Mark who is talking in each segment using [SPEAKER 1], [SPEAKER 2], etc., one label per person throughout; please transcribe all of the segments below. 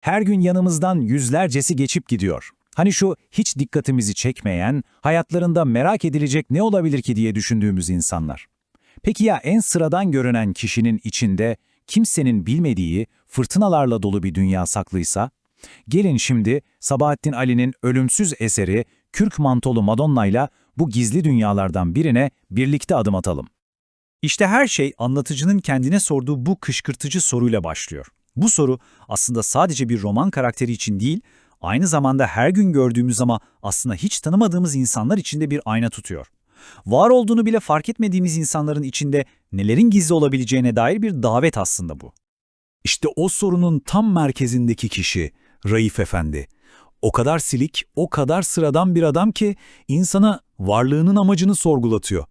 [SPEAKER 1] Her gün yanımızdan yüzlercesi geçip gidiyor. Hani şu hiç dikkatimizi çekmeyen, hayatlarında merak edilecek ne olabilir ki diye düşündüğümüz insanlar. Peki ya en sıradan görünen kişinin içinde kimsenin bilmediği, fırtınalarla dolu bir dünya saklıysa? Gelin şimdi Sabahattin Ali'nin ölümsüz eseri Kürk Mantolu Madonna'yla bu gizli dünyalardan birine birlikte adım atalım. İşte her şey anlatıcının kendine sorduğu bu kışkırtıcı soruyla başlıyor. Bu soru aslında sadece bir roman karakteri için değil, aynı zamanda her gün gördüğümüz ama aslında hiç tanımadığımız insanlar içinde bir ayna tutuyor. Var olduğunu bile fark etmediğimiz insanların içinde nelerin gizli olabileceğine dair bir davet aslında bu. İşte o sorunun tam merkezindeki kişi Raif Efendi. O kadar silik, o kadar sıradan bir adam ki insana varlığının amacını sorgulatıyor.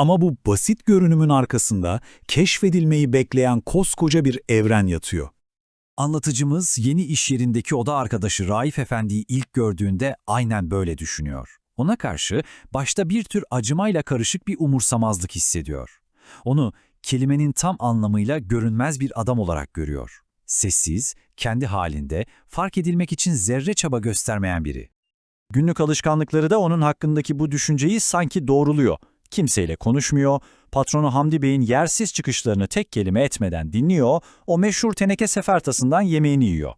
[SPEAKER 1] Ama bu basit görünümün arkasında keşfedilmeyi bekleyen koskoca bir evren yatıyor. Anlatıcımız yeni iş yerindeki oda arkadaşı Raif Efendi'yi ilk gördüğünde aynen böyle düşünüyor. Ona karşı başta bir tür acımayla karışık bir umursamazlık hissediyor. Onu kelimenin tam anlamıyla görünmez bir adam olarak görüyor. Sessiz, kendi halinde, fark edilmek için zerre çaba göstermeyen biri. Günlük alışkanlıkları da onun hakkındaki bu düşünceyi sanki doğruluyor. Kimseyle konuşmuyor, patronu Hamdi Bey'in yersiz çıkışlarını tek kelime etmeden dinliyor, o meşhur teneke sefertasından yemeğini yiyor.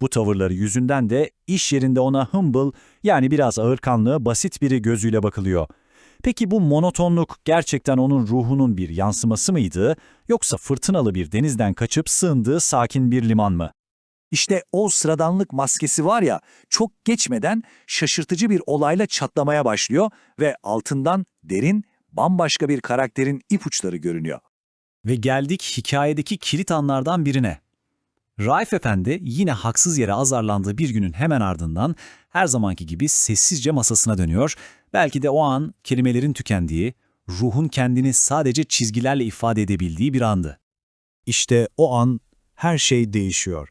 [SPEAKER 1] Bu tavırları yüzünden de iş yerinde ona humble yani biraz ağırkanlı, basit biri gözüyle bakılıyor. Peki bu monotonluk gerçekten onun ruhunun bir yansıması mıydı yoksa fırtınalı bir denizden kaçıp sığındığı sakin bir liman mı? İşte o sıradanlık maskesi var ya, çok geçmeden şaşırtıcı bir olayla çatlamaya başlıyor ve altından derin, bambaşka bir karakterin ipuçları görünüyor. Ve geldik hikayedeki kilit anlardan birine. Raif Efendi yine haksız yere azarlandığı bir günün hemen ardından her zamanki gibi sessizce masasına dönüyor. Belki de o an kelimelerin tükendiği, ruhun kendini sadece çizgilerle ifade edebildiği bir andı. İşte o an her şey değişiyor.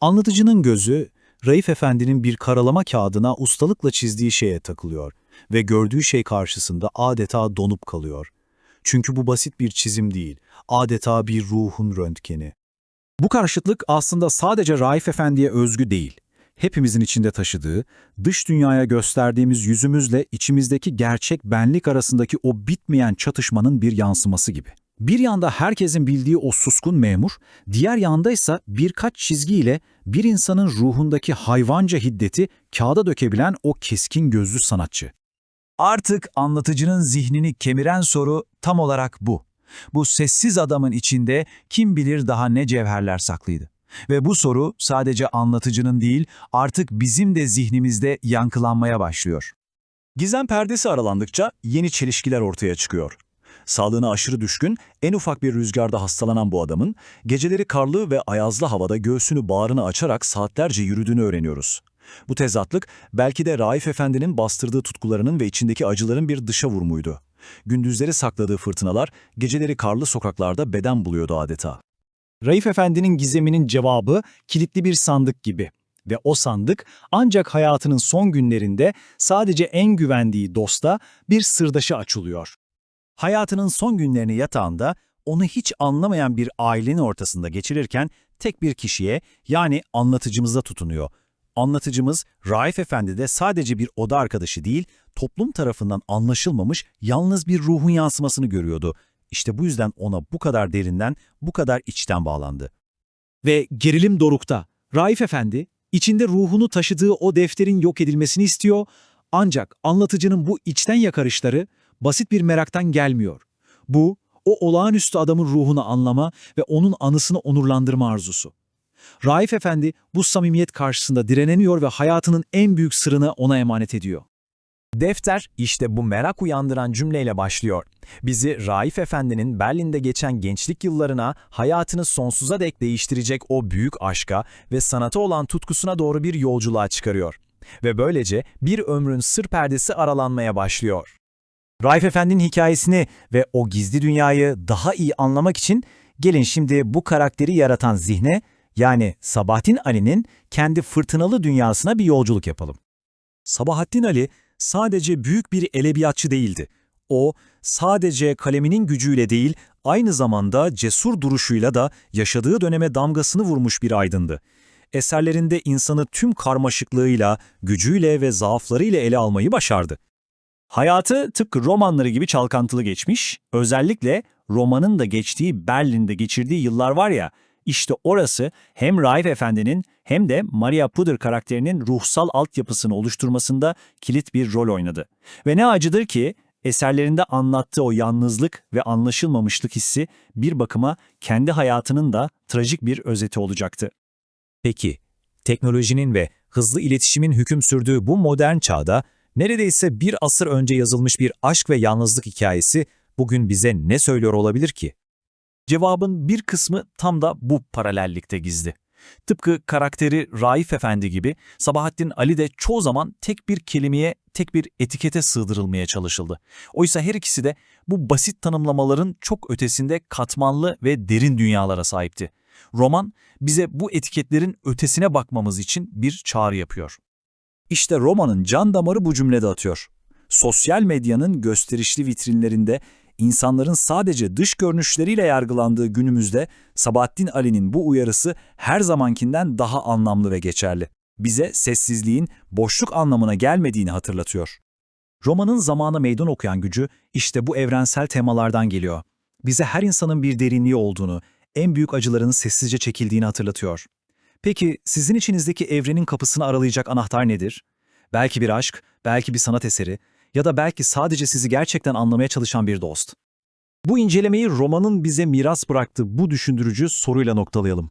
[SPEAKER 1] Anlatıcının gözü, Raif Efendi'nin bir karalama kağıdına ustalıkla çizdiği şeye takılıyor ve gördüğü şey karşısında adeta donup kalıyor. Çünkü bu basit bir çizim değil, adeta bir ruhun röntgeni. Bu karşıtlık aslında sadece Raif Efendi'ye özgü değil. Hepimizin içinde taşıdığı, dış dünyaya gösterdiğimiz yüzümüzle içimizdeki gerçek benlik arasındaki o bitmeyen çatışmanın bir yansıması gibi. Bir yanda herkesin bildiği o suskun memur, diğer yanda ise birkaç çizgiyle bir insanın ruhundaki hayvanca hiddeti kağıda dökebilen o keskin gözlü sanatçı. Artık anlatıcının zihnini kemiren soru tam olarak bu. Bu sessiz adamın içinde kim bilir daha ne cevherler saklıydı. Ve bu soru sadece anlatıcının değil, artık bizim de zihnimizde yankılanmaya başlıyor. Gizem perdesi aralandıkça yeni çelişkiler ortaya çıkıyor. Sağlığına aşırı düşkün, en ufak bir rüzgarda hastalanan bu adamın, geceleri karlı ve ayazlı havada göğsünü bağrını açarak saatlerce yürüdüğünü öğreniyoruz. Bu tezatlık belki de Raif Efendi'nin bastırdığı tutkularının ve içindeki acıların bir dışa vurumuydu. Gündüzleri sakladığı fırtınalar, geceleri karlı sokaklarda beden buluyordu adeta. Raif Efendi'nin gizeminin cevabı kilitli bir sandık gibi. Ve o sandık ancak hayatının son günlerinde sadece en güvendiği dosta bir sırdaşı açılıyor. Hayatının son günlerini yatağında onu hiç anlamayan bir ailenin ortasında geçirirken tek bir kişiye yani anlatıcımıza tutunuyor. Anlatıcımız Raif Efendi de sadece bir oda arkadaşı değil, toplum tarafından anlaşılmamış yalnız bir ruhun yansımasını görüyordu. İşte bu yüzden ona bu kadar derinden, bu kadar içten bağlandı. Ve gerilim dorukta. Raif Efendi, içinde ruhunu taşıdığı o defterin yok edilmesini istiyor, ancak anlatıcının bu içten yakarışları basit bir meraktan gelmiyor. Bu, o olağanüstü adamın ruhunu anlama ve onun anısını onurlandırma arzusu. Raif Efendi bu samimiyet karşısında direneniyor ve hayatının en büyük sırrını ona emanet ediyor. Defter işte bu merak uyandıran cümleyle başlıyor. Bizi Raif Efendi'nin Berlin'de geçen gençlik yıllarına, hayatını sonsuza dek değiştirecek o büyük aşka ve sanata olan tutkusuna doğru bir yolculuğa çıkarıyor. Ve böylece bir ömrün sır perdesi aralanmaya başlıyor. Raif Efendi'nin hikayesini ve o gizli dünyayı daha iyi anlamak için gelin şimdi bu karakteri yaratan zihne, yani Sabahattin Ali'nin kendi fırtınalı dünyasına bir yolculuk yapalım. Sabahattin Ali sadece büyük bir edebiyatçı değildi. O, sadece kaleminin gücüyle değil, aynı zamanda cesur duruşuyla da yaşadığı döneme damgasını vurmuş bir aydındı. eserlerinde insanı tüm karmaşıklığıyla, gücüyle ve zaaflarıyla ele almayı başardı. Hayatı tıpkı romanları gibi çalkantılı geçmiş, özellikle romanın da geçtiği Berlin'de geçirdiği yıllar var ya, işte orası hem Raif Efendi'nin hem de Maria Puder karakterinin ruhsal altyapısını oluşturmasında kilit bir rol oynadı. Ve ne acıdır ki eserlerinde anlattığı o yalnızlık ve anlaşılmamışlık hissi bir bakıma kendi hayatının da trajik bir özeti olacaktı. Peki, teknolojinin ve hızlı iletişimin hüküm sürdüğü bu modern çağda neredeyse bir asır önce yazılmış bir aşk ve yalnızlık hikayesi bugün bize ne söylüyor olabilir ki? Cevabın bir kısmı tam da bu paralellikte gizli. Tıpkı karakteri Raif Efendi gibi Sabahattin Ali de çoğu zaman tek bir kelimeye, tek bir etikete sığdırılmaya çalışıldı. Oysa her ikisi de bu basit tanımlamaların çok ötesinde katmanlı ve derin dünyalara sahipti. Roman bize bu etiketlerin ötesine bakmamız için bir çağrı yapıyor. İşte romanın can damarı bu cümlede atıyor. Sosyal medyanın gösterişli vitrinlerinde insanların sadece dış görünüşleriyle yargılandığı günümüzde Sabahattin Ali'nin bu uyarısı her zamankinden daha anlamlı ve geçerli. Bize sessizliğin boşluk anlamına gelmediğini hatırlatıyor. Romanın zamana meydan okuyan gücü işte bu evrensel temalardan geliyor. Bize her insanın bir derinliği olduğunu, en büyük acıların sessizce çekildiğini hatırlatıyor. Peki sizin içinizdeki evrenin kapısını aralayacak anahtar nedir? Belki bir aşk, belki bir sanat eseri ya da belki sadece sizi gerçekten anlamaya çalışan bir dost. Bu incelemeyi romanın bize miras bıraktığı bu düşündürücü soruyla noktalayalım.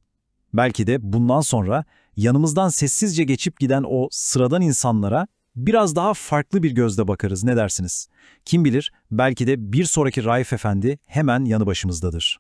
[SPEAKER 1] Belki de bundan sonra yanımızdan sessizce geçip giden o sıradan insanlara biraz daha farklı bir gözle bakarız ne dersiniz? Kim bilir belki de bir sonraki Raif Efendi hemen yanı başımızdadır.